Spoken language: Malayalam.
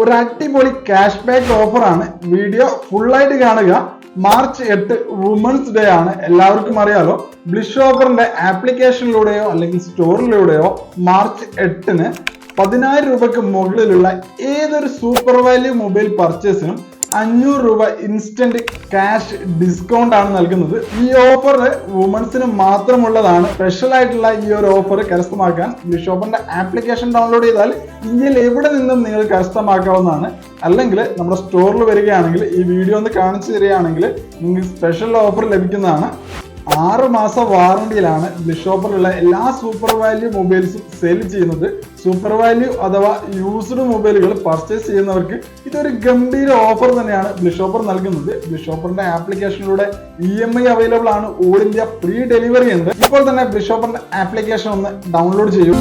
ഒരു അടിപൊളി ക്യാഷ് ബാക്ക് ഓഫറാണ് വീഡിയോ ഫുള്ളായിട്ട് കാണുക. മാർച്ച് എട്ട് വുമൻസ് ഡേ ആണ്. എല്ലാവർക്കും അറിയാലോ. ബ്ലിഷ് ഓഫറിന്റെ ആപ്ലിക്കേഷനിലൂടെയോ അല്ലെങ്കിൽ സ്റ്റോറിലൂടെയോ മാർച്ച് എട്ടിന് പതിനായിരം രൂപയ്ക്ക് മുകളിലുള്ള ഏതൊരു സൂപ്പർ വാല്യൂ മൊബൈൽ പർച്ചേസിനും അഞ്ഞൂറ് രൂപ ഇൻസ്റ്റന്റ് ക്യാഷ് ഡിസ്കൗണ്ട് ആണ് നൽകുന്നത്. ഈ ഓഫർ വുമൻസിന് മാത്രമുള്ളതാണ്. സ്പെഷ്യൽ ആയിട്ടുള്ള ഈ ഒരു ഓഫർ കരസ്ഥമാക്കാൻ ഷോപ്പിന്റെ ആപ്ലിക്കേഷൻ ഡൗൺലോഡ് ചെയ്താൽ ഇന്ത്യയിൽ എവിടെ നിന്നും നിങ്ങൾ കരസ്ഥമാക്കാവുന്നതാണ്. അല്ലെങ്കിൽ നമ്മുടെ സ്റ്റോറിൽ വരികയാണെങ്കിൽ ഈ വീഡിയോ ഒന്ന് കാണിച്ചു തരികയാണെങ്കിൽ നിങ്ങൾക്ക് സ്പെഷ്യൽ ഓഫർ ലഭിക്കുന്നതാണ്. ആറ് മാസ വാറണ്ടിയിലാണ് ബ്ലിഷോപ്പറിലുള്ള എല്ലാ സൂപ്പർ വാല്യൂ മൊബൈൽസും സെയിൽ ചെയ്യുന്നത്. സൂപ്പർ വാല്യൂ അഥവാ യൂസ്ഡ് മൊബൈലുകൾ പർച്ചേസ് ചെയ്യുന്നവർക്ക് ഇതൊരു ഗംഭീര ഓഫർ തന്നെയാണ് ബ്ലിഷോപ്പർ നൽകുന്നത്. ബ്ലിഷോപ്പറിന്റെ ആപ്ലിക്കേഷനിലൂടെ ഇ എം ഐ അവൈലബിൾ ആണ്. ഓൾ ഇന്ത്യ ഫ്രീ ഡെലിവറി ഉണ്ട്. ഇപ്പോൾ തന്നെ ബ്ലിഷോപ്പറിന്റെ ആപ്ലിക്കേഷൻ ഒന്ന് ഡൗൺലോഡ് ചെയ്യൂ.